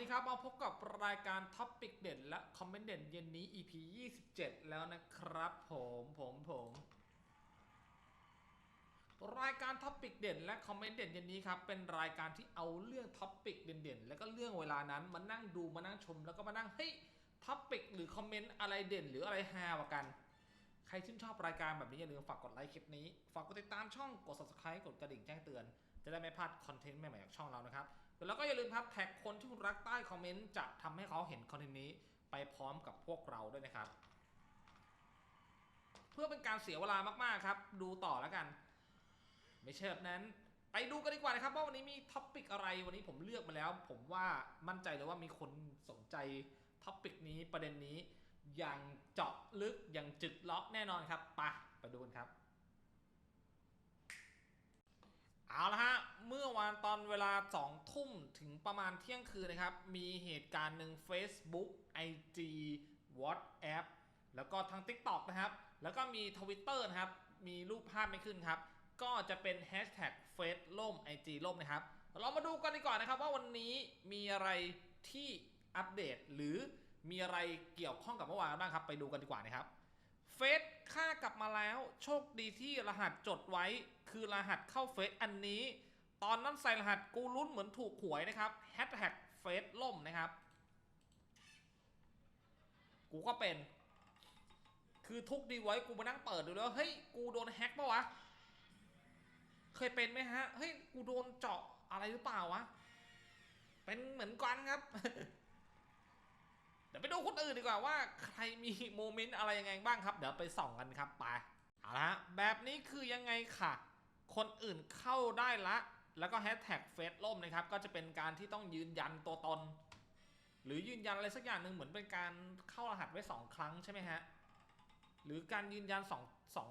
ดีครับมาพบกับรายการท็อปปิกเด่นและคอมเมนต์เด่นเย็นนี้ EP 27 แล้วนะครับผมผมผมรายการท็อปปิกเด่นและคอมเมนต์เด่นเย็นนี้ครับเป็นรายการที่เอาเรื่องท็อปปิกเด่นๆ แล้วก็เรื่องเวลานั้นมานั่งดูมานั่งชม แล้วก็มานั่งเฮ้ยท็อปปิกหรือคอมเมนต์อะไรเด่นหรืออะไรฮาว่ากัน ใครชื่นชอบรายการแบบนี้อย่าลืมฝากกดไลค์คลิปนี้ ฝากกดติดตามช่องกด subscribe กดกระดิ่งแจ้งเตือน จะได้ไม่พลาดคอนเทนต์ใหม่ๆจากช่องเรานะครับ แล้วก็อย่าลืมครับแท็กคนที่คุณรักใต้คอมเมนต์จะทำให้เขาเห็นคอนเทนต์นี้ไปพร้อมกับพวกเราด้วยนะครับ เพื่อเป็นการเสียเวลามากๆครับ ดูต่อแล้วกัน ไม่ใช่แบบนั้น ไปดูกันดีกว่านะครับว่าวันนี้มีท็อปปิกอะไรวันนี้ผมเลือกมาแล้ว ผมว่ามั่นใจเลยว่ามีคนสนใจท็อปปิกนี้ประเด็นนี้อย่างเจาะลึกอย่างจึกล็อกแน่นอนครับไปไปดูกันครับ เอาละฮะ เมื่อวาน ตอนเวลา2ทุ่มถึงประมาณเที่ยงคืนนะครับ มีเหตุการณ์หนึ่ง Facebook IG WhatsApp แล้วก็ทาง TikTok นะครับ แล้วก็มี Twitter นะครับ มีรูปภาพไม่ขึ้นครับ ก็จะเป็น Hashtag f a c e ล่ม IG ล่มนะครับ เรามาดูกันดีกว่อนนะครับ ว่าวันนี้มีอะไรที่อัปเดตหรือมีอะไรเกี่ยวข้องกับเมื่อวานบ้างครับ ไปดูกันดีกว่านะครับเฟซค่ากลับมาแล้ว โชคดีที่รหัสจดไว้ คือรหัสเข้าเฟซอันนี้ ตอนนั้นใส่รหัสกูรุ้นเหมือนถูกหวยนะครับแฮชแท็กเฟซล่มนะครับ กูก็เป็น คือทุกดีไว้กูมานั่งเปิดดูแล้วเฮ้ยกูโดนแฮ็กปะวะ เคยเป็นไหมฮะเฮ้ยกูโดนเจาะอะไรหรือเปล่าวะ เป็นเหมือนกันครับ เดี๋ยวไปดูคนอื่นดีกว่าว่า ใครมีโมเมนต์อะไรยังไงบ้างครับ เดี๋ยวไปส่องกันครับไปเอาละแบบนี้คือยังไงค่ะ คนอื่นเข้าได้ละ แล้วก็แฮชแท็กเฟซล่มนะครับก็จะเป็นการที่ต้องยืนยันตัวตน หรือยืนยันอะไรสักอย่างหนึ่งเหมือนเป็นการเข้ารหัสไว้สองครั้งใช่ไหมฮะหรือการยืนยันสองสอ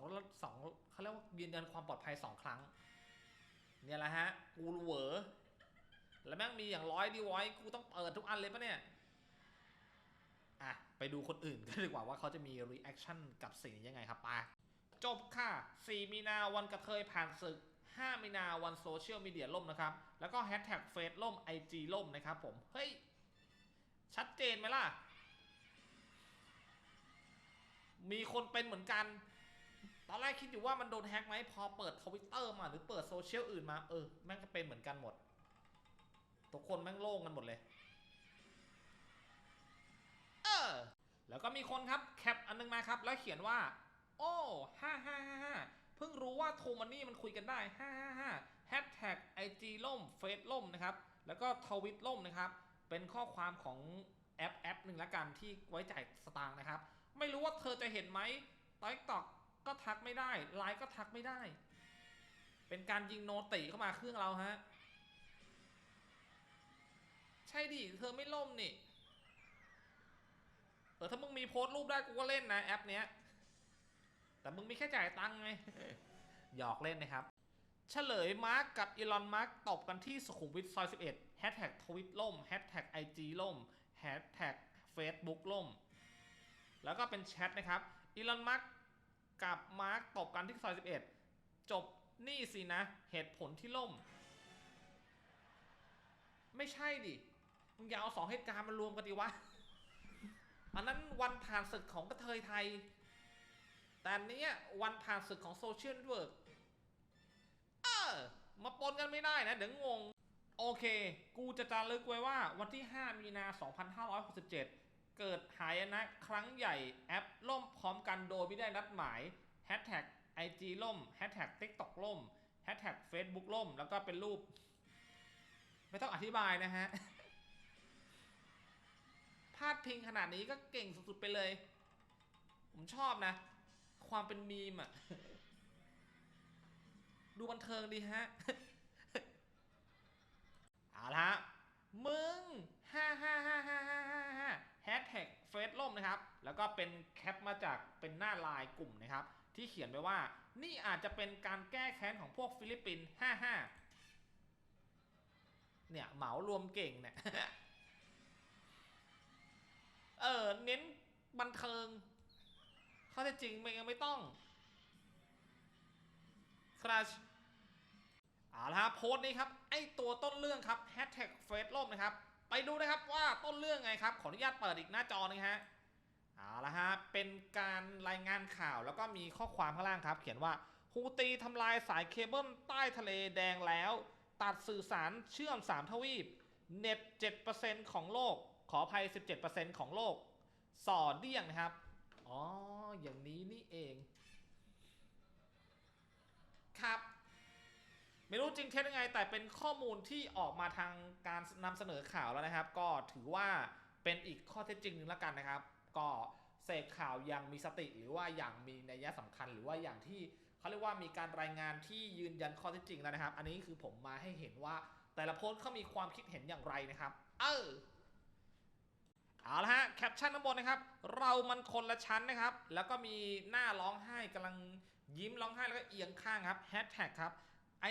งเขาเรียกว่ายืนยันความปลอดภัยสองครั้ง เนี่ยแหละฮะกูเหวอแล้วแม่งมีอย่างร้อยดีไว้กูต้องเปิดทุกอันเลยปะเนี่ยอะไปดูคนอื่นกันดีกว่าว่าเขาจะมีรีแอคชั่นกับสิ่งนี้ยังไงครับไปจบค่ะ 4 มีนาวันกระเทยผ่านศึก 5มีนาวันโซเชียลมีเดียล่มนะครับ แล้วก็แฮชแท็กเฟซล่ม IG ล่มนะครับผม เฮ้ย ชัดเจนไหมล่ะ มีคนเป็นเหมือนกัน ตอนแรกคิดอยู่ว่ามันโดนแฮ็กไหมพอเปิดทวิตเตอร์มาหรือเปิดโซเชียลอื่นมา เออ แม่งก็เป็นเหมือนกันหมด ทุกคนแม่งโล่งกันหมดเลย เออ แล้วก็มีคนครับแคปอันนึงมาครับ แล้วเขียนว่า โอ้ฮ่าฮ่าฮ่าฮ่า เพิ่งรู้ว่าโทมันนี่มันคุยกันได้ฮ่าฮ่าฮ่าแฮชแท็กไอจีล่มเฟซล่มนะครับ แล้วก็ทวิตล่มนะครับ เป็นข้อความของแอปแอปหนึ่งละกันที่ไว้จ่ายสตางค์นะครับ ไม่รู้ว่าเธอจะเห็นไหมติ๊กตอกก็ทักไม่ได้ไลน์ก็ทักไม่ได้ เป็นการยิงโนติเข้ามาเครื่องเราฮะ ใช่ดิ เธอไม่ล่มนี่ เออถ้ามึงมีโพสต์รูปได้กูก็เล่นนะแอปเนี้ย แต่มึงมีแค่จ่ายตังค์ไง หยอกเล่นนะครับ เฉลยมาร์กกับอีลอนมาร์กตบกันที่สุขุมวิทซอย 11แฮชแท็กทวิตล่มแฮชแท็กไอจีล่มแฮชแท็กเฟซบุ๊กล่ม แล้วก็เป็นแชทนะครับอีลอนมาร์กกับมาร์กตบกันที่ซอย 11 จบนี่สินะ เหตุผลที่ล่ม ไม่ใช่ดิมึงอย่าเอาสองเหตุการณ์มารวมกันดีวะ อันนั้นวันผ่านศึกของกระเทยไทย แต่เนี้ยวันผ่านศึกของโซเชียลเวิร์กเออมาปนกันไม่ได้นะ เดี๋ยวงง โอเค กูจะจารึกไว้ว่าวันที่ 5 มีนา 2567 เกิดหายนะครั้งใหญ่แอปล่มพร้อมกันโดยไม่ได้นัดหมายแฮชแท็กไอจีล่มแฮชแท็กทิกตอกล่มแฮชแท็กเฟซบุ๊กล่ม แล้วก็เป็นรูป ไม่ต้องอธิบายนะฮะพาดพิงขนาดนี้ก็เก่งสุดๆไปเลย ผมชอบนะ ความเป็นมีมอะดูบันเทิงดีฮะ เอาละฮะ มึงฮ่าฮ่าฮ่าฮ่าฮ่าฮ่าฮ่าแฮชแท็กเฟซล่มนะครับ แล้วก็เป็นแคปมาจากเป็นหน้าไลน์กลุ่มนะครับ ที่เขียนไว้ว่า นี่อาจจะเป็นการแก้แค้นของพวกฟิลิปปินส์ฮ่าฮ่าเนี่ย เหมารวมเก่งเนี่ย เออ เน้นบันเทิง ข้อเท็จจริงไม่งั้นไม่ต้องคราชเอาละครับโพสต์นี้ครับไอตัวต้นเรื่องครับแฮชแท็กเฟซล่มนะครับ ไปดูนะครับว่าต้นเรื่องไงครับ ขออนุญาตเปิดอีกหน้าจอหนึงฮะเอาละฮะเป็นการรายงานข่าวแล้วก็มีข้อความข้างล่างครับ เขียนว่าฮูตีทำลายสายเคเบิลใต้ทะเลแดงแล้ว ตัดสื่อสารเชื่อม 3 ทวีป เน็ต 7%ของโลก ขออภัย 17%ของโลกส่อเดี้ยงนะครับ อ๋อ อย่างนี้นี่เอง ครับ ไม่รู้จริงเท็จยังไง แต่เป็นข้อมูลที่ออกมาทางการนำเสนอข่าวแล้วนะครับ ก็ถือว่าเป็นอีกข้อเท็จจริงหนึ่งแล้วกันนะครับ ก็เสพข่าวอย่างมีสติหรือว่าอย่างมีนัยสำคัญ หรือว่าอย่างที่เขาเรียกว่ามีการรายงานที่ยืนยันข้อเท็จจริงแล้วนะครับ อันนี้คือผมมาให้เห็นว่าแต่ละโพสต์เขามีความคิดเห็นอย่างไรนะครับ เออ เอาละฮะแคปชั่นข้างบนนะครับ เรามันคนละชั้นนะครับ แล้วก็มีหน้าร้องไห้กำลังยิ้มร้องไห้แล้วก็เอียงข้างครับแฮชแท็กครับ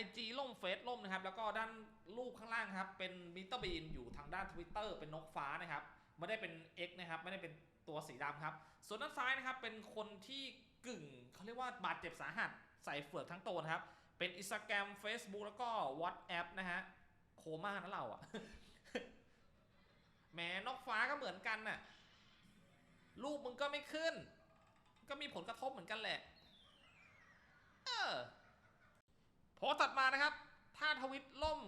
IG ล่มเฟซล่มนะครับ แล้วก็ด้านรูปข้างล่างครับ เป็นมิเตอร์บีนอยู่ทางด้าน Twitter เป็นนกฟ้านะครับ ไม่ได้เป็น X นะครับ ไม่ได้เป็นตัวสีดำครับ ส่วนด้านซ้ายนะครับ เป็นคนที่กึ่งเขาเรียกว่าบาดเจ็บสาหัส ใส่เฟือกทั้งตัวนะครับ เป็น Instagram Facebook แล้วก็ WhatsApp นะฮะโคม่านะเราอะ แหมนกฟ้าก็เหมือนกันน่ะรูปมึงก็ไม่ขึ้น ก็มีผลกระทบเหมือนกันแหละ เออโพสต์ตัดมานะครับ ถ้าทวิตล่ม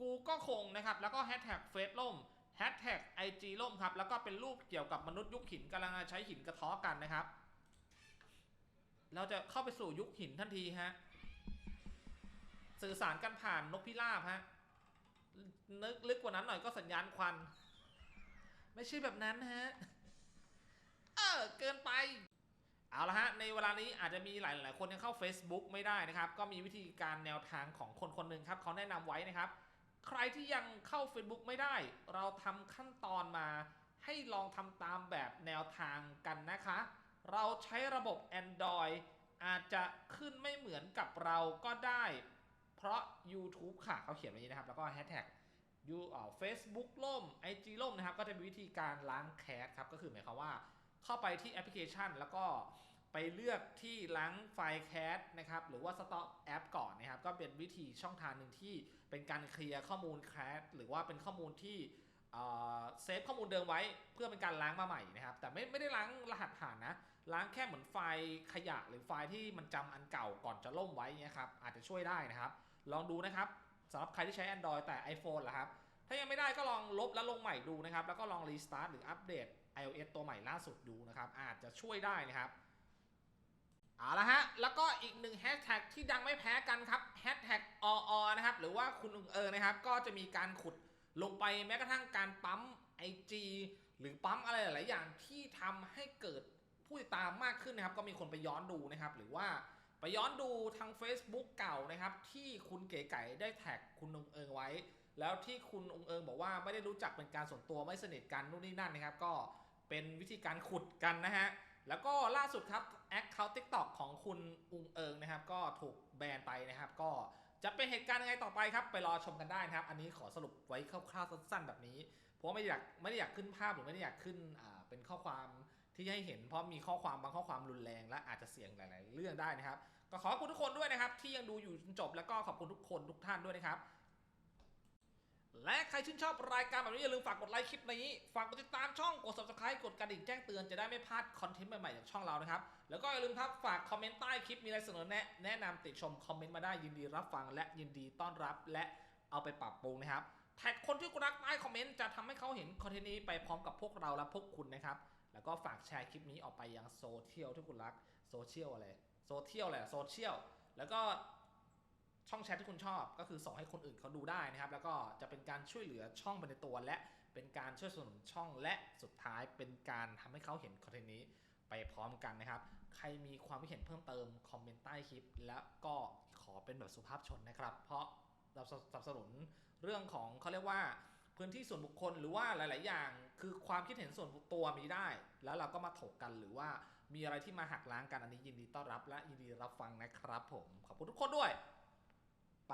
กูก็คงนะครับ แล้วก็แฮชแท็กเฟซล่มแฮชแท็กไอจีล่มครับ แล้วก็เป็นรูปเกี่ยวกับมนุษย์ยุคหินกำลังใช้หินกระท้อกันนะครับ เราจะเข้าไปสู่ยุคหินทันทีฮะ สื่อสารกันผ่านนกพิราบฮะนึกลึกกว่านั้นหน่อยก็สัญญาณควัน ไม่ใช่แบบนั้นฮะ เออ เกินไป เอาละฮะ ในเวลานี้อาจจะมีหลาย ๆ คนยังเข้า Facebook ไม่ได้นะครับ ก็มีวิธีการแนวทางของคนคนหนึ่งครับเขาแนะนำไว้นะครับ ใครที่ยังเข้า Facebook ไม่ได้ เราทำขั้นตอนมา ให้ลองทำตามแบบแนวทางกันนะคะ เราใช้ระบบ Android อาจจะขึ้นไม่เหมือนกับเราก็ได้ เพราะ YouTube ค่ะเขาเขียนไว้อย่างนี้นะครับ แล้วก็แฮชแท็ก ยูเอ่อ Facebook ล่ม IG ล่มนะครับ ก็จะมีวิธีการล้างแคสครับ ก็คือหมายความว่าเข้าไปที่แอปพลิเคชัน แล้วก็ไปเลือกที่ล้างไฟล์แคสนะครับ หรือว่าสต็อกแอปก่อนนะครับ ก็เป็นวิธีช่องทางหนึ่งที่เป็นการเคลียร์ข้อมูลแคสหรือว่าเป็นข้อมูลที่เซฟข้อมูลเดิมไว้เพื่อเป็นการล้างมาใหม่นะครับ แต่ไม่ไม่ได้ล้างรหัสผ่านนะ ล้างแค่เหมือนไฟล์ขยะหรือไฟล์ที่มันจำอันเก่าก่อนจะล่มไว้เนี่ยครับอาจจะช่วยได้นะครับ ลองดูนะครับ สำหรับใครที่ใช้ Android แต่ iPhone ล่ะครับ ถ้ายังไม่ได้ก็ลองลบแล้วลงใหม่ดูนะครับ แล้วก็ลองรีสตาร์ทหรืออัปเดต iOS ตัวใหม่ล่าสุดดูนะครับ อาจจะช่วยได้นะครับเอาละฮะ แล้วก็อีกหนึ่งแฮชแท็กที่ดังไม่แพ้กันครับแฮชแท็กออนะครับ หรือว่าคุณอึงเอิงนะครับ ก็จะมีการขุดลงไปแม้กระทั่งการปั๊ม IG หรือปั๊มอะไรหลาย ๆ อย่างที่ทำให้เกิดผู้ติดตามมากขึ้นนะครับ ก็มีคนไปย้อนดูนะครับ หรือว่า ไปย้อนดูทาง Facebook เก่านะครับ ที่คุณเก๋ไก่ได้แท็กคุณองเอิงไว้ แล้วที่คุณองเอิงบอกว่าไม่ได้รู้จักเป็นการส่วนตัวไม่สนิทกันนู่นนี่นั่นนะครับ ก็เป็นวิธีการขุดกันนะฮะแล้วก็ล่าสุดครับแอคเคาท์ทิกตอกของคุณองเอิงนะครับ ก็ถูกแบนไปนะครับ ก็จะเป็นเหตุการณ์ยังไงต่อไปครับ ไปรอชมกันได้นะครับ อันนี้ขอสรุปไว้คร่าวๆสั้นๆแบบนี้ เพราะไม่อยากไม่ได้อยากขึ้นภาพหรือไม่ได้อยากขึ้นเป็นข้อความ ที่ให้เห็นเพราะมีข้อความบางข้อความรุนแรง และอาจจะเสี่ยงหลาย ๆ เรื่องได้นะครับ ก็ขอบคุณทุกคนด้วยนะครับ ที่ยังดูอยู่จนจบแล้วก็ขอบคุณทุกคนทุกท่านด้วยนะครับ และใครชื่นชอบรายการแบบนี้อย่าลืมฝากกดไลค์คลิปนี้ ฝากกดติดตามช่องกด subscribe กดกระดิ่งแจ้งเตือนจะได้ไม่พลาดคอนเทนต์ใหม่ ๆ จากช่องเรานะครับ แล้วก็อย่าลืมครับฝากคอมเมนต์ใต้คลิปมีอะไรเสนอแนะแนะนำติชมคอมเมนต์มาได้ยินดีรับฟังและยินดีต้อนรับ และเอาไปปรับปรุงนะครับแท็กคนที่คุณรักใต้คอมเมนต์จะทำให้เขาเห็นคอนเทนต์นี้ไปพร้อมกับพวกเราและพวกคุณนะครับ แล้วก็ฝากแชร์คลิปนี้ออกไปยังโซเชียลที่คุณรักโซเชียลอะไรโซเชียลแหละโซเชียลแล้วก็ช่องแชทที่คุณชอบก็คือส่งให้คนอื่นเขาดูได้นะครับ แล้วก็จะเป็นการช่วยเหลือช่องไปในตัวและเป็นการช่วยสนับสนุนช่องและสุดท้ายเป็นการทำให้เขาเห็นคอนเทนต์นี้ไปพร้อมกันนะครับ ใครมีความคิดเห็นเพิ่มเติมคอมเมนต์ใต้คลิป แล้วก็ขอเป็นแบบสุภาพชนนะครับ เพราะเราสนับสนุนเรื่องของเขาเรียกว่า พื้นที่ส่วนบุคคลหรือว่าหลาย ๆ อย่าง คือความคิดเห็นส่วนตัวมีได้ แล้วเราก็มาถกกันหรือว่ามีอะไรที่มาหักล้างกันอันนี้ยินดีต้อนรับและยินดีรับฟังนะครับผมขอบคุณทุกคนด้วยไป